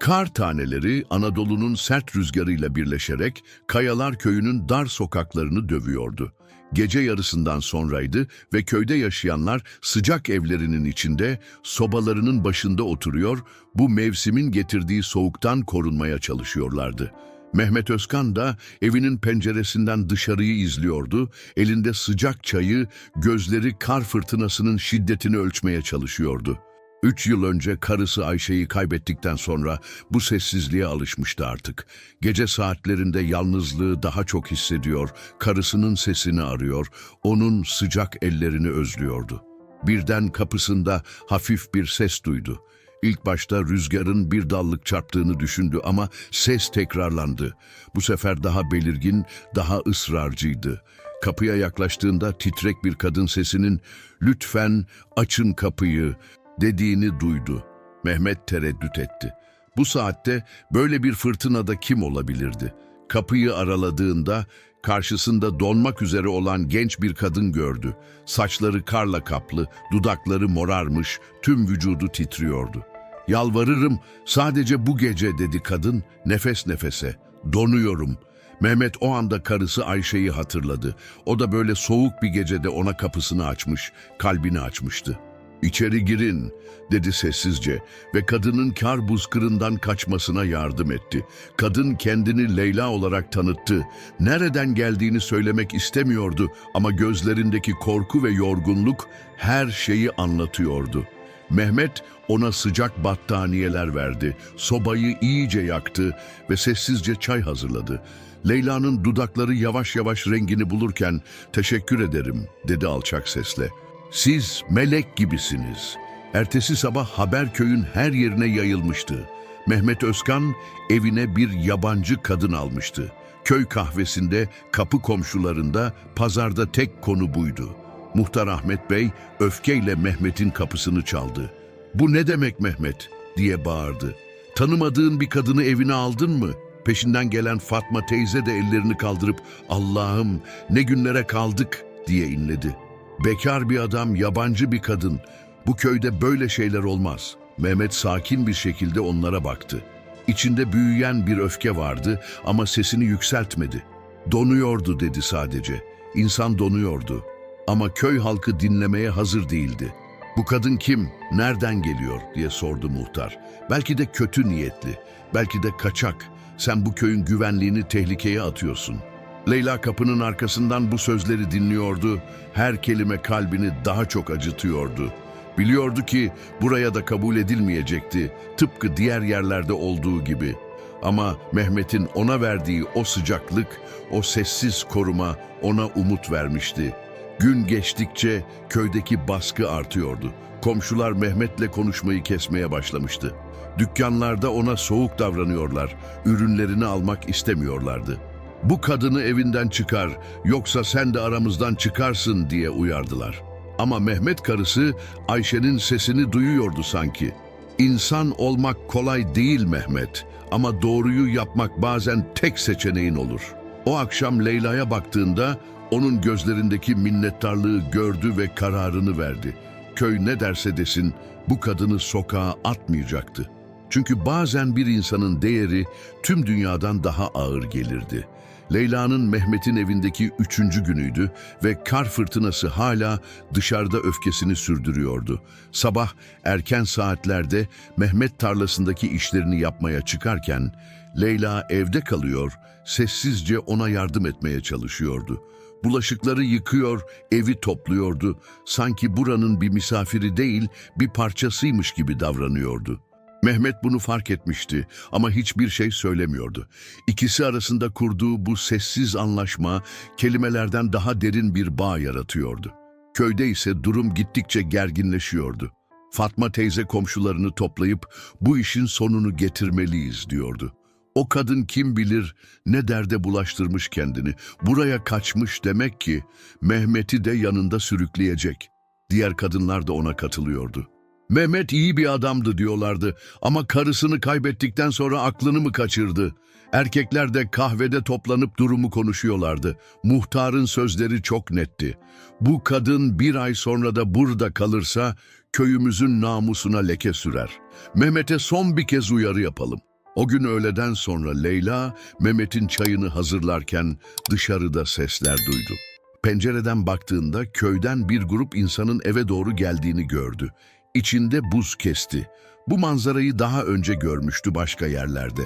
Kar taneleri Anadolu'nun sert rüzgarıyla birleşerek Kayalar köyünün dar sokaklarını dövüyordu. Gece yarısından sonraydı ve köyde yaşayanlar sıcak evlerinin içinde sobalarının başında oturuyor, bu mevsimin getirdiği soğuktan korunmaya çalışıyorlardı. Mehmet Özkan da evinin penceresinden dışarıyı izliyordu, elinde sıcak çayı, gözleri kar fırtınasının şiddetini ölçmeye çalışıyordu. Üç yıl önce karısı Ayşe'yi kaybettikten sonra bu sessizliğe alışmıştı artık. Gece saatlerinde yalnızlığı daha çok hissediyor, karısının sesini arıyor, onun sıcak ellerini özlüyordu. Birden kapısında hafif bir ses duydu. İlk başta rüzgarın bir dallık çarptığını düşündü ama ses tekrarlandı. Bu sefer daha belirgin, daha ısrarcıydı. Kapıya yaklaştığında titrek bir kadın sesinin "Lütfen açın kapıyı." Dediğini duydu. Mehmet tereddüt etti. Bu saatte böyle bir fırtınada kim olabilirdi? Kapıyı araladığında karşısında donmak üzere olan genç bir kadın gördü. Saçları karla kaplı, dudakları morarmış, tüm vücudu titriyordu. Yalvarırım sadece bu gece dedi kadın nefes nefese. Donuyorum. Mehmet o anda karısı Ayşe'yi hatırladı. O da böyle soğuk bir gecede ona kapısını açmış, kalbini açmıştı. İçeri girin, dedi sessizce ve kadının kar buzkırından kaçmasına yardım etti. Kadın kendini Leyla olarak tanıttı. Nereden geldiğini söylemek istemiyordu ama gözlerindeki korku ve yorgunluk her şeyi anlatıyordu. Mehmet ona sıcak battaniyeler verdi, sobayı iyice yaktı ve sessizce çay hazırladı. Leyla'nın dudakları yavaş yavaş rengini bulurken "Teşekkür ederim." dedi alçak sesle. Siz melek gibisiniz. Ertesi sabah haber köyün her yerine yayılmıştı. Mehmet Özkan evine bir yabancı kadın almıştı. Köy kahvesinde, kapı komşularında, pazarda tek konu buydu. Muhtar Ahmet Bey öfkeyle Mehmet'in kapısını çaldı. ''Bu ne demek Mehmet?'' diye bağırdı. ''Tanımadığın bir kadını evine aldın mı?'' Peşinden gelen Fatma teyze de ellerini kaldırıp ''Allah'ım ne günlere kaldık'' diye inledi. Bekar bir adam, yabancı bir kadın. Bu köyde böyle şeyler olmaz. Mehmet sakin bir şekilde onlara baktı. İçinde büyüyen bir öfke vardı ama sesini yükseltmedi. Donuyordu dedi sadece. İnsan donuyordu. Ama köy halkı dinlemeye hazır değildi. Bu kadın kim, nereden geliyor diye sordu muhtar. Belki de kötü niyetli, belki de kaçak. Sen bu köyün güvenliğini tehlikeye atıyorsun. Leyla kapının arkasından bu sözleri dinliyordu. Her kelime kalbini daha çok acıtıyordu. Biliyordu ki buraya da kabul edilmeyecekti. Tıpkı diğer yerlerde olduğu gibi. Ama Mehmet'in ona verdiği o sıcaklık, o sessiz koruma ona umut vermişti. Gün geçtikçe köydeki baskı artıyordu. Komşular Mehmet'le konuşmayı kesmeye başlamıştı. Dükkanlarda ona soğuk davranıyorlar, ürünlerini almak istemiyorlardı. Bu kadını evinden çıkar, yoksa sen de aramızdan çıkarsın diye uyardılar. Ama Mehmet karısı Ayşe'nin sesini duyuyordu sanki. İnsan olmak kolay değil Mehmet ama doğruyu yapmak bazen tek seçeneğin olur. O akşam Leyla'ya baktığında onun gözlerindeki minnettarlığı gördü ve kararını verdi. Köy ne derse desin bu kadını sokağa atmayacaktı. Çünkü bazen bir insanın değeri tüm dünyadan daha ağır gelirdi. Leyla'nın Mehmet'in evindeki üçüncü günüydü ve kar fırtınası hala dışarıda öfkesini sürdürüyordu. Sabah erken saatlerde Mehmet tarlasındaki işlerini yapmaya çıkarken Leyla evde kalıyor, sessizce ona yardım etmeye çalışıyordu. Bulaşıkları yıkıyor, evi topluyordu. Sanki buranın bir misafiri değil, bir parçasıymış gibi davranıyordu. Mehmet bunu fark etmişti ama hiçbir şey söylemiyordu. İkisi arasında kurduğu bu sessiz anlaşma kelimelerden daha derin bir bağ yaratıyordu. Köyde ise durum gittikçe gerginleşiyordu. Fatma teyze komşularını toplayıp bu işin sonunu getirmeliyiz diyordu. O kadın kim bilir ne derde bulaştırmış kendini. Buraya kaçmış demek ki Mehmet'i de yanında sürükleyecek. Diğer kadınlar da ona katılıyordu. Mehmet iyi bir adamdı diyorlardı ama karısını kaybettikten sonra aklını mı kaçırdı? Erkekler de kahvede toplanıp durumu konuşuyorlardı. Muhtarın sözleri çok netti. Bu kadın bir ay sonra da burada kalırsa köyümüzün namusuna leke sürer. Mehmet'e son bir kez uyarı yapalım. O gün öğleden sonra Leyla, Mehmet'in çayını hazırlarken dışarıda sesler duydu. Pencereden baktığında köyden bir grup insanın eve doğru geldiğini gördü. İçinde buz kesti. Bu manzarayı daha önce görmüştü başka yerlerde.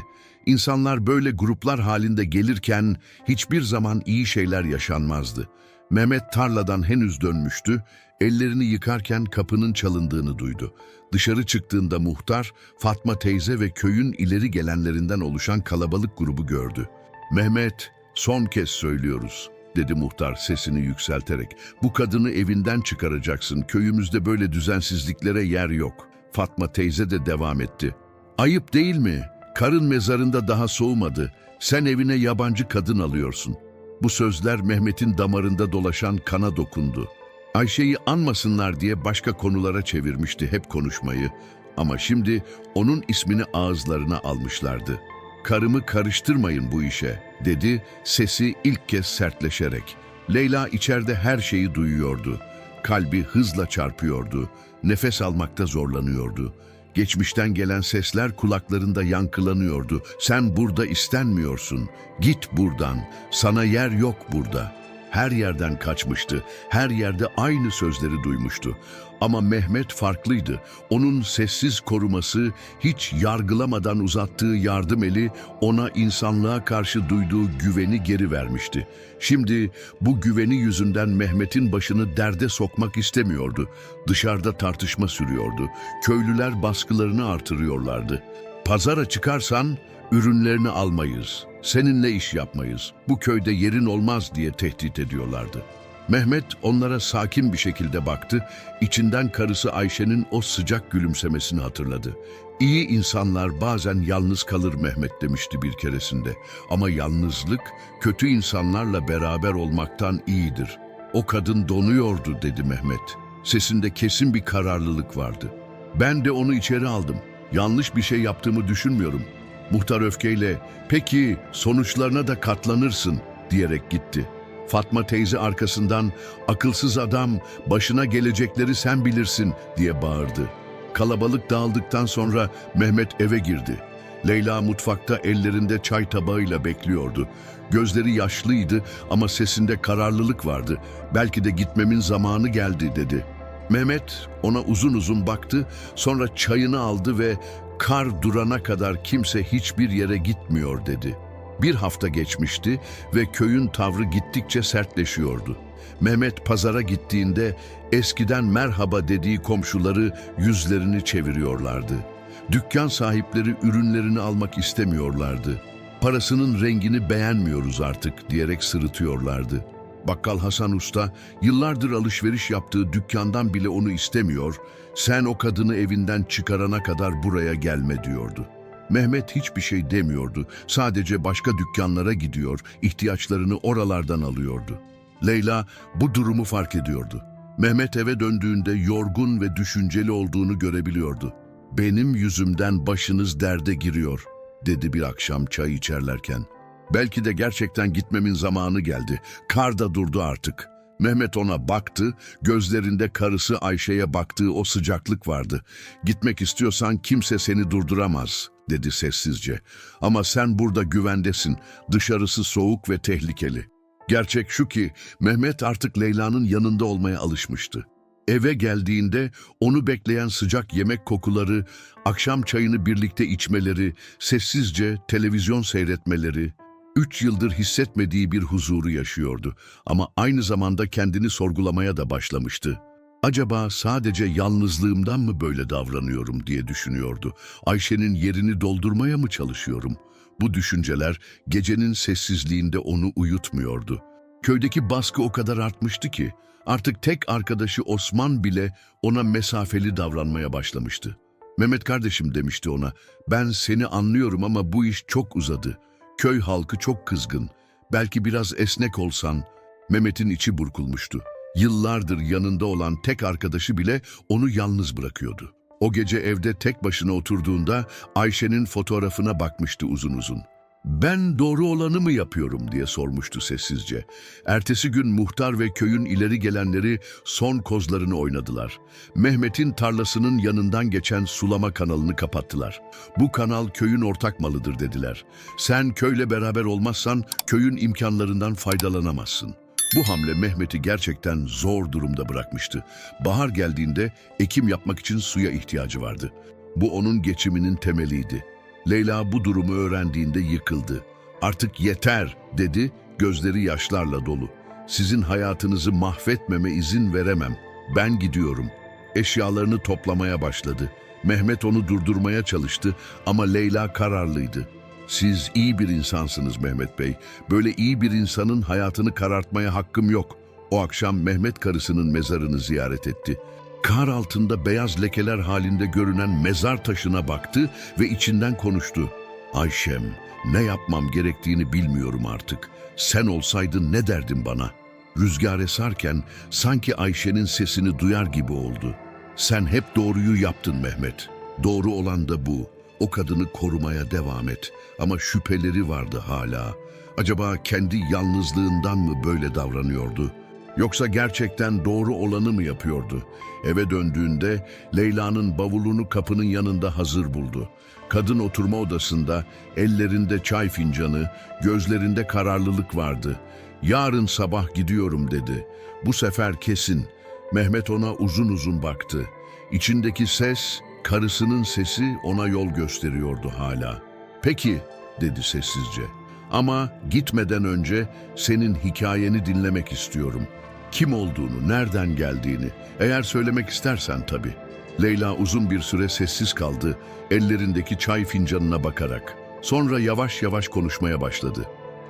İnsanlar böyle gruplar halinde gelirken hiçbir zaman iyi şeyler yaşanmazdı. Mehmet tarladan henüz dönmüştü, ellerini yıkarken kapının çalındığını duydu. Dışarı çıktığında muhtar, Fatma teyze ve köyün ileri gelenlerinden oluşan kalabalık grubu gördü. Mehmet, son kez söylüyoruz, dedi muhtar sesini yükselterek. Bu kadını evinden çıkaracaksın, köyümüzde böyle düzensizliklere yer yok. Fatma teyze de devam etti. Ayıp değil mi? Karın mezarında daha soğumadı. Sen evine yabancı kadın alıyorsun. Bu sözler Mehmet'in damarında dolaşan kana dokundu. Ayşe'yi anmasınlar diye başka konulara çevirmişti hep konuşmayı. Ama şimdi onun ismini ağızlarına almışlardı. Karımı karıştırmayın bu işe, dedi sesi ilk kez sertleşerek. Leyla içeride her şeyi duyuyordu. Kalbi hızla çarpıyordu. Nefes almakta zorlanıyordu. Geçmişten gelen sesler kulaklarında yankılanıyordu. Sen burada istenmiyorsun. Git buradan. Sana yer yok burada. Her yerden kaçmıştı. Her yerde aynı sözleri duymuştu. Ama Mehmet farklıydı. Onun sessiz koruması, hiç yargılamadan uzattığı yardım eli ona insanlığa karşı duyduğu güveni geri vermişti. Şimdi bu güveni yüzünden Mehmet'in başını derde sokmak istemiyordu. Dışarıda tartışma sürüyordu. Köylüler baskılarını artırıyorlardı. Pazara çıkarsan ürünlerini almayız. Seninle iş yapmayız. Bu köyde yerin olmaz diye tehdit ediyorlardı. Mehmet onlara sakin bir şekilde baktı. İçinden karısı Ayşe'nin o sıcak gülümsemesini hatırladı. İyi insanlar bazen yalnız kalır Mehmet demişti bir keresinde. Ama yalnızlık kötü insanlarla beraber olmaktan iyidir. O kadın donuyordu dedi Mehmet. Sesinde kesin bir kararlılık vardı. Ben de onu içeri aldım. Yanlış bir şey yaptığımı düşünmüyorum. Muhtar öfkeyle, peki sonuçlarına da katlanırsın diyerek gitti. Fatma teyze arkasından, akılsız adam, başına gelecekleri sen bilirsin diye bağırdı. Kalabalık dağıldıktan sonra Mehmet eve girdi. Leyla mutfakta ellerinde çay tabağıyla bekliyordu. Gözleri yaşlıydı ama sesinde kararlılık vardı. Belki de gitmemin zamanı geldi dedi. Mehmet ona uzun uzun baktı, sonra çayını aldı ve kar durana kadar kimse hiçbir yere gitmiyor dedi. Bir hafta geçmişti ve köyün tavrı gittikçe sertleşiyordu. Mehmet pazara gittiğinde eskiden merhaba dediği komşuları yüzlerini çeviriyorlardı. Dükkan sahipleri ürünlerini almak istemiyorlardı. Parasının rengini beğenmiyoruz artık diyerek sırıtıyorlardı. Bakkal Hasan Usta yıllardır alışveriş yaptığı dükkandan bile onu istemiyor, sen o kadını evinden çıkarana kadar buraya gelme diyordu. Mehmet hiçbir şey demiyordu, sadece başka dükkanlara gidiyor, ihtiyaçlarını oralardan alıyordu. Leyla bu durumu fark ediyordu. Mehmet eve döndüğünde yorgun ve düşünceli olduğunu görebiliyordu. Benim yüzümden başınız derde giriyor, dedi bir akşam çay içerlerken. Belki de gerçekten gitmemin zamanı geldi. Kar da durdu artık. Mehmet ona baktı, gözlerinde karısı Ayşe'ye baktığı o sıcaklık vardı. Gitmek istiyorsan kimse seni durduramaz, dedi sessizce. Ama sen burada güvendesin, dışarısı soğuk ve tehlikeli. Gerçek şu ki Mehmet artık Leyla'nın yanında olmaya alışmıştı. Eve geldiğinde onu bekleyen sıcak yemek kokuları, akşam çayını birlikte içmeleri, sessizce televizyon seyretmeleri, üç yıldır hissetmediği bir huzuru yaşıyordu ama aynı zamanda kendini sorgulamaya da başlamıştı. Acaba sadece yalnızlığımdan mı böyle davranıyorum diye düşünüyordu. Ayşe'nin yerini doldurmaya mı çalışıyorum? Bu düşünceler gecenin sessizliğinde onu uyutmuyordu. Köydeki baskı o kadar artmıştı ki artık tek arkadaşı Osman bile ona mesafeli davranmaya başlamıştı. Mehmet kardeşim demişti ona, ben seni anlıyorum ama bu iş çok uzadı. Köy halkı çok kızgın. Belki biraz esnek olsan. Mehmet'in içi burkulmuştu. Yıllardır yanında olan tek arkadaşı bile onu yalnız bırakıyordu. O gece evde tek başına oturduğunda Ayşe'nin fotoğrafına bakmıştı uzun uzun. Ben doğru olanı mı yapıyorum diye sormuştu sessizce. Ertesi gün muhtar ve köyün ileri gelenleri son kozlarını oynadılar. Mehmet'in tarlasının yanından geçen sulama kanalını kapattılar. Bu kanal köyün ortak malıdır dediler. Sen köyle beraber olmazsan köyün imkanlarından faydalanamazsın. Bu hamle Mehmet'i gerçekten zor durumda bırakmıştı. Bahar geldiğinde ekim yapmak için suya ihtiyacı vardı. Bu onun geçiminin temeliydi. Leyla bu durumu öğrendiğinde yıkıldı. Artık yeter dedi, gözleri yaşlarla dolu. Sizin hayatınızı mahvetmeme izin veremem. Ben gidiyorum. Eşyalarını toplamaya başladı. Mehmet onu durdurmaya çalıştı ama Leyla kararlıydı. Siz iyi bir insansınız Mehmet Bey. Böyle iyi bir insanın hayatını karartmaya hakkım yok. O akşam Mehmet karısının mezarını ziyaret etti. Kar altında beyaz lekeler halinde görünen mezar taşına baktı ve içinden konuştu. Ayşem, ne yapmam gerektiğini bilmiyorum artık. Sen olsaydın ne derdin bana? Rüzgar esarken sanki Ayşe'nin sesini duyar gibi oldu. Sen hep doğruyu yaptın Mehmet. Doğru olan da bu. O kadını korumaya devam et. Ama şüpheleri vardı hala. Acaba kendi yalnızlığından mı böyle davranıyordu? Yoksa gerçekten doğru olanı mı yapıyordu? Eve döndüğünde Leyla'nın bavulunu kapının yanında hazır buldu. Kadın oturma odasında, ellerinde çay fincanı, gözlerinde kararlılık vardı. Yarın sabah gidiyorum dedi. Bu sefer kesin. Mehmet ona uzun uzun baktı. İçindeki ses, karısının sesi ona yol gösteriyordu hala. Peki, dedi sessizce. Ama gitmeden önce senin hikayeni dinlemek istiyorum. Kim olduğunu, nereden geldiğini, eğer söylemek istersen tabii. Leyla uzun bir süre sessiz kaldı, ellerindeki çay fincanına bakarak. Sonra yavaş yavaş konuşmaya başladı.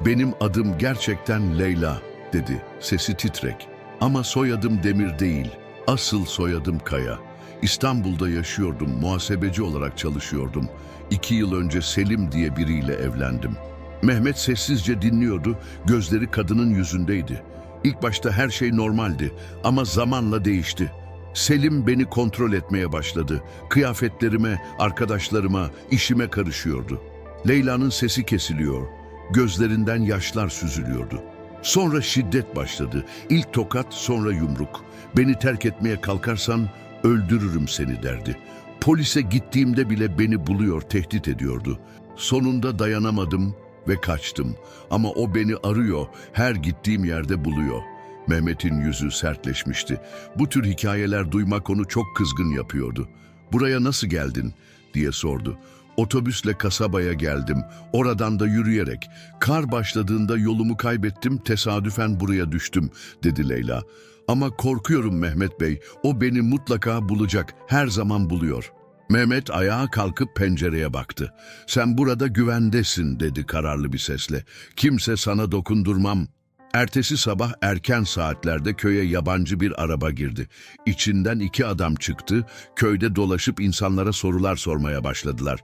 Benim adım gerçekten Leyla, dedi, sesi titrek. Ama soyadım Demir değil, asıl soyadım Kaya. İstanbul'da yaşıyordum, muhasebeci olarak çalışıyordum. İki yıl önce Selim diye biriyle evlendim. Mehmet sessizce dinliyordu, gözleri kadının yüzündeydi. İlk başta her şey normaldi ama zamanla değişti. Selim beni kontrol etmeye başladı. Kıyafetlerime, arkadaşlarıma, işime karışıyordu. Leyla'nın sesi kesiliyor. Gözlerinden yaşlar süzülüyordu. Sonra şiddet başladı. İlk tokat, sonra yumruk. Beni terk etmeye kalkarsan öldürürüm seni derdi. Polise gittiğimde bile beni buluyor, tehdit ediyordu. Sonunda dayanamadım ve kaçtım. Ama o beni arıyor, her gittiğim yerde buluyor. Mehmet'in yüzü sertleşmişti. Bu tür hikayeler duymak onu çok kızgın yapıyordu. Buraya nasıl geldin diye sordu. Otobüsle kasabaya geldim. Oradan da yürüyerek. Kar başladığında yolumu kaybettim, tesadüfen buraya düştüm, dedi Leyla. Ama korkuyorum Mehmet Bey, o beni mutlaka bulacak, her zaman buluyor. Mehmet ayağa kalkıp pencereye baktı. Sen burada güvendesin dedi kararlı bir sesle. Kimse sana dokundurmam. Ertesi sabah erken saatlerde köye yabancı bir araba girdi. İçinden iki adam çıktı, köyde dolaşıp insanlara sorular sormaya başladılar.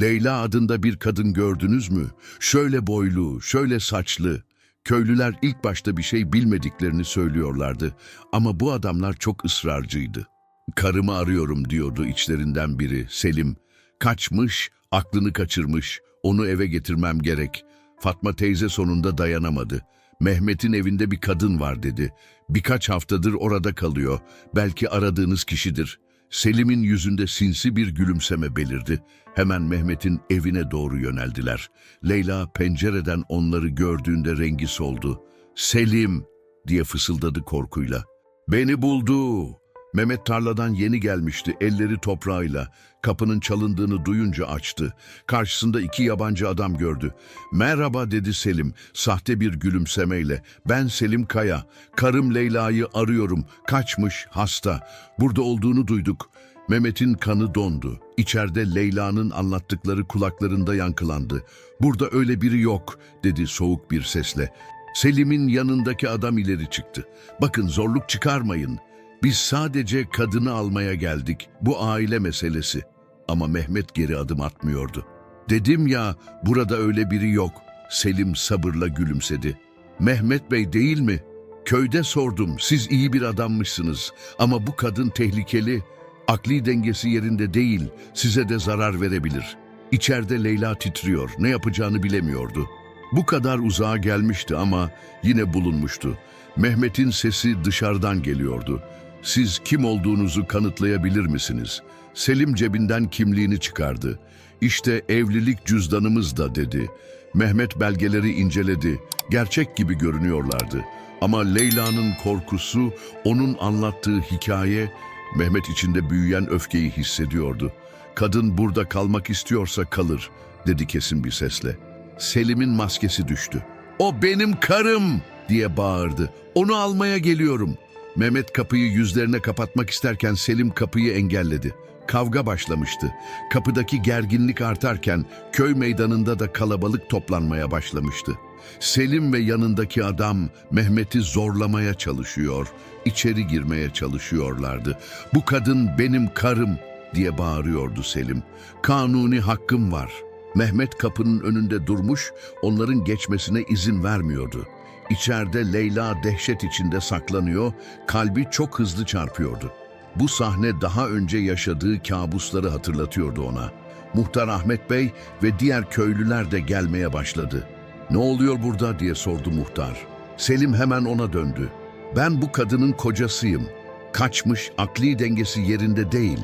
Leyla adında bir kadın gördünüz mü? Şöyle boylu, şöyle saçlı. Köylüler ilk başta bir şey bilmediklerini söylüyorlardı ama bu adamlar çok ısrarcıydı. Karımı arıyorum diyordu içlerinden biri Selim. Kaçmış, aklını kaçırmış, onu eve getirmem gerek. Fatma teyze sonunda dayanamadı. Mehmet'in evinde bir kadın var dedi. Birkaç haftadır orada kalıyor. Belki aradığınız kişidir. Selim'in yüzünde sinsi bir gülümseme belirdi. Hemen Mehmet'in evine doğru yöneldiler. Leyla pencereden onları gördüğünde rengi soldu. Selim diye fısıldadı korkuyla. Beni buldu. Mehmet tarladan yeni gelmişti, elleri toprağıyla. Kapının çalındığını duyunca açtı. Karşısında iki yabancı adam gördü. Merhaba dedi Selim, sahte bir gülümsemeyle. Ben Selim Kaya, karım Leyla'yı arıyorum. Kaçmış, hasta. Burada olduğunu duyduk. Mehmet'in kanı dondu. İçeride Leyla'nın anlattıkları kulaklarında yankılandı. Burada öyle biri yok, dedi soğuk bir sesle. Selim'in yanındaki adam ileri çıktı. Bakın zorluk çıkarmayın. Biz sadece kadını almaya geldik. Bu aile meselesi. Ama Mehmet geri adım atmıyordu. Dedim ya burada öyle biri yok. Selim sabırla gülümsedi. Mehmet Bey değil mi? Köyde sordum. Siz iyi bir adammışsınız. Ama bu kadın tehlikeli. Akli dengesi yerinde değil. Size de zarar verebilir. İçeride Leyla titriyor, ne yapacağını bilemiyordu. Bu kadar uzağa gelmişti ama yine bulunmuştu. Mehmet'in sesi dışarıdan geliyordu. Siz kim olduğunuzu kanıtlayabilir misiniz? Selim cebinden kimliğini çıkardı. İşte evlilik cüzdanımız da dedi. Mehmet belgeleri inceledi. Gerçek gibi görünüyorlardı. Ama Leyla'nın korkusu, onun anlattığı hikaye, Mehmet içinde büyüyen öfkeyi hissediyordu. Kadın burada kalmak istiyorsa kalır, dedi kesin bir sesle. Selim'in maskesi düştü. O benim karım diye bağırdı. Onu almaya geliyorum. Mehmet kapıyı yüzlerine kapatmak isterken Selim kapıyı engelledi. Kavga başlamıştı. Kapıdaki gerginlik artarken köy meydanında da kalabalık toplanmaya başlamıştı. Selim ve yanındaki adam Mehmet'i zorlamaya çalışıyor, içeri girmeye çalışıyorlardı. Bu kadın benim karım diye bağırıyordu Selim. Kanuni hakkım var. Mehmet kapının önünde durmuş, onların geçmesine izin vermiyordu. İçeride Leyla dehşet içinde saklanıyor, kalbi çok hızlı çarpıyordu. Bu sahne daha önce yaşadığı kabusları hatırlatıyordu ona. Muhtar Ahmet Bey ve diğer köylüler de gelmeye başladı. Ne oluyor burada diye sordu muhtar. Selim hemen ona döndü. Ben bu kadının kocasıyım. Kaçmış, akli dengesi yerinde değil.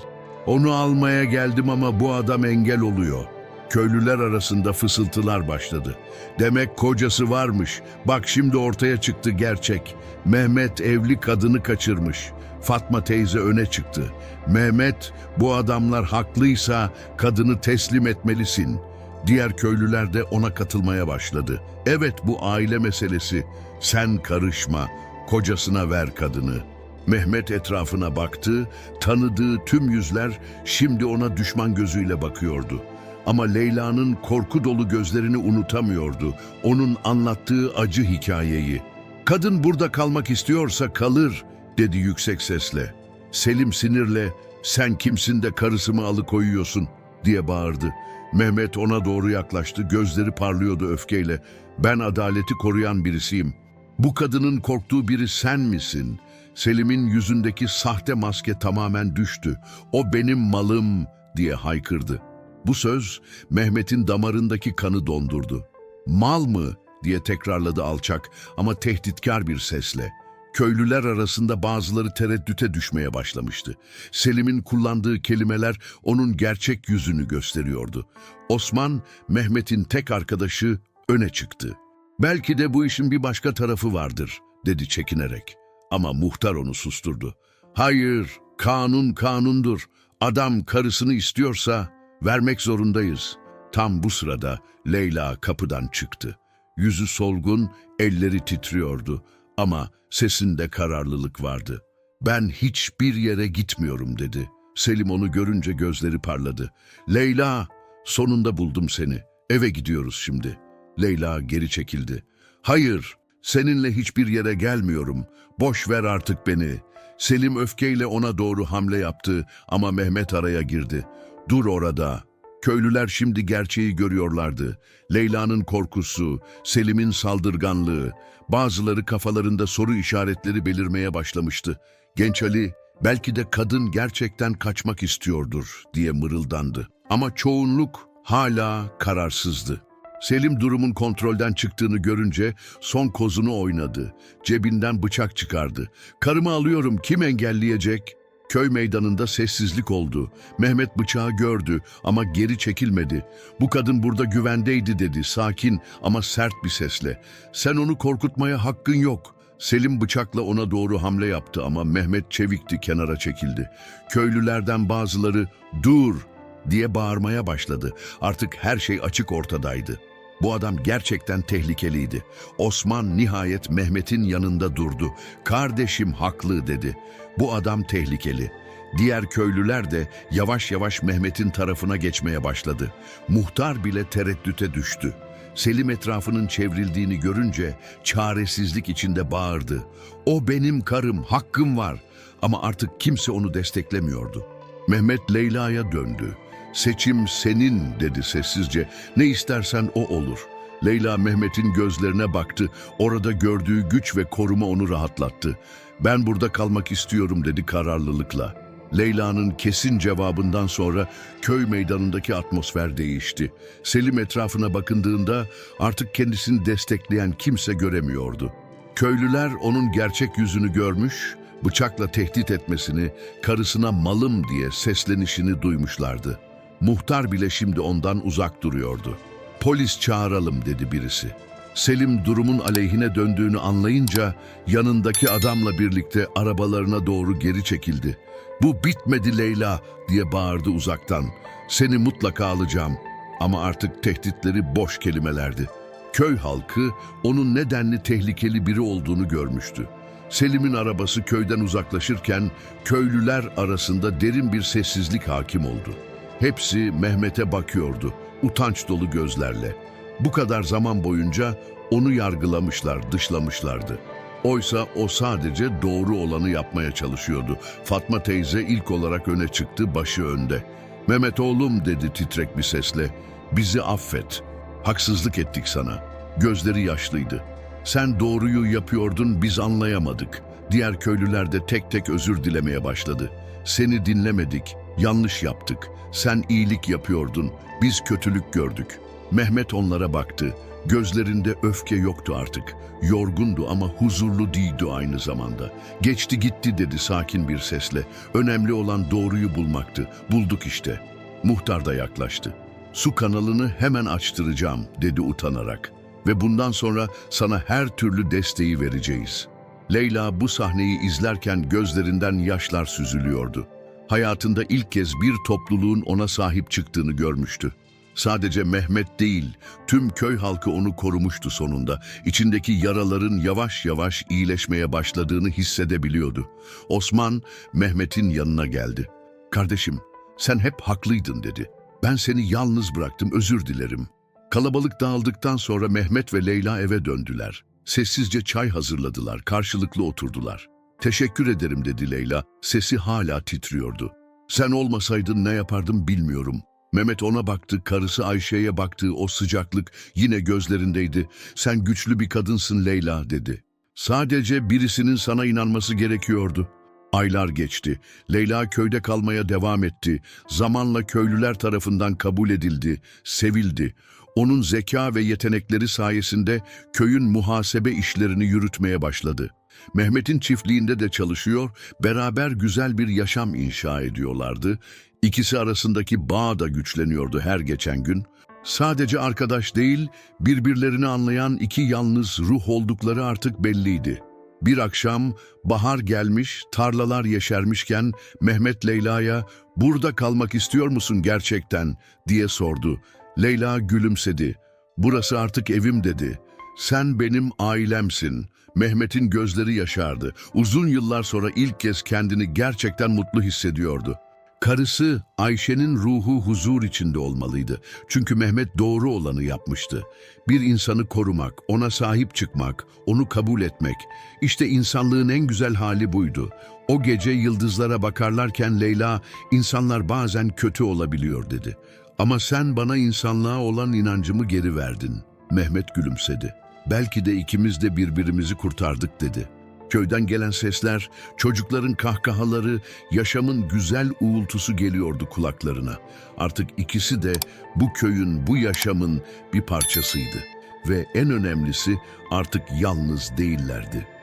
Onu almaya geldim ama bu adam engel oluyor. Köylüler arasında fısıltılar başladı. Demek kocası varmış. Bak şimdi ortaya çıktı gerçek. Mehmet evli kadını kaçırmış. Fatma teyze öne çıktı. Mehmet, bu adamlar haklıysa kadını teslim etmelisin. Diğer köylüler de ona katılmaya başladı. Evet bu aile meselesi. Sen karışma. Kocasına ver kadını. Mehmet etrafına baktı, tanıdığı tüm yüzler şimdi ona düşman gözüyle bakıyordu. Ama Leyla'nın korku dolu gözlerini unutamıyordu, onun anlattığı acı hikayeyi. Kadın burada kalmak istiyorsa kalır, dedi yüksek sesle. Selim sinirle, sen kimsin de karısımı alıkoyuyorsun, diye bağırdı. Mehmet ona doğru yaklaştı, gözleri parlıyordu öfkeyle. Ben adaleti koruyan birisiyim. Bu kadının korktuğu biri sen misin? Selim'in yüzündeki sahte maske tamamen düştü. O benim malım diye haykırdı. Bu söz Mehmet'in damarındaki kanı dondurdu. Mal mı diye tekrarladı alçak ama tehditkar bir sesle. Köylüler arasında bazıları tereddüte düşmeye başlamıştı. Selim'in kullandığı kelimeler onun gerçek yüzünü gösteriyordu. Osman, Mehmet'in tek arkadaşı öne çıktı. Belki de bu işin bir başka tarafı vardır, dedi çekinerek. Ama muhtar onu susturdu. Hayır, kanun kanundur. Adam karısını istiyorsa vermek zorundayız. Tam bu sırada Leyla kapıdan çıktı. Yüzü solgun, elleri titriyordu ama sesinde kararlılık vardı. Ben hiçbir yere gitmiyorum dedi. Selim onu görünce gözleri parladı. Leyla, sonunda buldum seni. Eve gidiyoruz şimdi. Leyla geri çekildi. Hayır, seninle hiçbir yere gelmiyorum. Boş ver artık beni. Selim öfkeyle ona doğru hamle yaptı ama Mehmet araya girdi. Dur orada. Köylüler şimdi gerçeği görüyorlardı. Leyla'nın korkusu, Selim'in saldırganlığı, bazıları kafalarında soru işaretleri belirmeye başlamıştı. Genç Ali, belki de kadın gerçekten kaçmak istiyordur diye mırıldandı. Ama çoğunluk hala kararsızdı. Selim durumun kontrolden çıktığını görünce son kozunu oynadı. Cebinden bıçak çıkardı. Karımı alıyorum kim engelleyecek? Köy meydanında sessizlik oldu. Mehmet bıçağı gördü ama geri çekilmedi. Bu kadın burada güvendeydi dedi sakin ama sert bir sesle. Sen onu korkutmaya hakkın yok. Selim bıçakla ona doğru hamle yaptı ama Mehmet çevikti kenara çekildi. Köylülerden bazıları dur diye bağırmaya başladı. Artık her şey açık ortadaydı. Bu adam gerçekten tehlikeliydi. Osman nihayet Mehmet'in yanında durdu. Kardeşim haklı dedi. Bu adam tehlikeli. Diğer köylüler de yavaş yavaş Mehmet'in tarafına geçmeye başladı. Muhtar bile tereddüte düştü. Selim etrafının çevrildiğini görünce çaresizlik içinde bağırdı. O benim karım, hakkım var. Ama artık kimse onu desteklemiyordu. Mehmet Leyla'ya döndü. Seçim senin dedi sessizce. Ne istersen o olur. Leyla Mehmet'in gözlerine baktı. Orada gördüğü güç ve koruma onu rahatlattı. Ben burada kalmak istiyorum dedi kararlılıkla. Leyla'nın kesin cevabından sonra köy meydanındaki atmosfer değişti. Selim etrafına bakındığında artık kendisini destekleyen kimse göremiyordu. Köylüler onun gerçek yüzünü görmüş, bıçakla tehdit etmesini, karısına malım diye seslenişini duymuşlardı. Muhtar bile şimdi ondan uzak duruyordu. Polis çağıralım dedi birisi. Selim durumun aleyhine döndüğünü anlayınca yanındaki adamla birlikte arabalarına doğru geri çekildi. Bu bitmedi Leyla diye bağırdı uzaktan. Seni mutlaka alacağım. Ama artık tehditleri boş kelimelerdi. Köy halkı onun nedenli tehlikeli biri olduğunu görmüştü. Selim'in arabası köyden uzaklaşırken köylüler arasında derin bir sessizlik hakim oldu. Hepsi Mehmet'e bakıyordu, utanç dolu gözlerle. Bu kadar zaman boyunca onu yargılamışlar, dışlamışlardı. Oysa o sadece doğru olanı yapmaya çalışıyordu. Fatma teyze ilk olarak öne çıktı, başı önde. Mehmet oğlum dedi titrek bir sesle, bizi affet. Haksızlık ettik sana. Gözleri yaşlıydı. Sen doğruyu yapıyordun, biz anlayamadık. Diğer köylüler de tek tek özür dilemeye başladı. Seni dinlemedik, yanlış yaptık. Sen iyilik yapıyordun, biz kötülük gördük. Mehmet onlara baktı. Gözlerinde öfke yoktu artık. Yorgundu ama huzurlu değildi aynı zamanda. Geçti gitti dedi sakin bir sesle. Önemli olan doğruyu bulmaktı. Bulduk işte. Muhtar da yaklaştı. Su kanalını hemen açtıracağım dedi utanarak. Ve bundan sonra sana her türlü desteği vereceğiz. Leyla bu sahneyi izlerken gözlerinden yaşlar süzülüyordu. Hayatında ilk kez bir topluluğun ona sahip çıktığını görmüştü. Sadece Mehmet değil, tüm köy halkı onu korumuştu sonunda. İçindeki yaraların yavaş yavaş iyileşmeye başladığını hissedebiliyordu. Osman, Mehmet'in yanına geldi. Kardeşim, sen hep haklıydın dedi. Ben seni yalnız bıraktım, özür dilerim. Kalabalık dağıldıktan sonra Mehmet ve Leyla eve döndüler. Sessizce çay hazırladılar, karşılıklı oturdular. Teşekkür ederim dedi Leyla, sesi hala titriyordu. Sen olmasaydın ne yapardım bilmiyorum. Mehmet ona baktı, karısı Ayşe'ye baktığı o sıcaklık yine gözlerindeydi. Sen güçlü bir kadınsın Leyla dedi. Sadece birisinin sana inanması gerekiyordu. Aylar geçti. Leyla köyde kalmaya devam etti. Zamanla köylüler tarafından kabul edildi, sevildi. Onun zeka ve yetenekleri sayesinde köyün muhasebe işlerini yürütmeye başladı. Mehmet'in çiftliğinde de çalışıyor, beraber güzel bir yaşam inşa ediyorlardı. İkisi arasındaki bağ da güçleniyordu her geçen gün. Sadece arkadaş değil, birbirlerini anlayan iki yalnız ruh oldukları artık belliydi. Bir akşam bahar gelmiş, tarlalar yeşermişken Mehmet Leyla'ya "Burada kalmak istiyor musun gerçekten?" diye sordu. Leyla gülümsedi. "Burası artık evim." dedi. "Sen benim ailemsin." Mehmet'in gözleri yaşardı. Uzun yıllar sonra ilk kez kendini gerçekten mutlu hissediyordu. Karısı Ayşe'nin ruhu huzur içinde olmalıydı. Çünkü Mehmet doğru olanı yapmıştı. Bir insanı korumak, ona sahip çıkmak, onu kabul etmek. İşte insanlığın en güzel hali buydu. O gece yıldızlara bakarlarken Leyla, insanlar bazen kötü olabiliyor dedi. Ama sen bana insanlığa olan inancımı geri verdin. Mehmet gülümsedi. Belki de ikimiz de birbirimizi kurtardık dedi. Köyden gelen sesler, çocukların kahkahaları, yaşamın güzel uğultusu geliyordu kulaklarına. Artık ikisi de bu köyün, bu yaşamın bir parçasıydı. Ve en önemlisi artık yalnız değillerdi.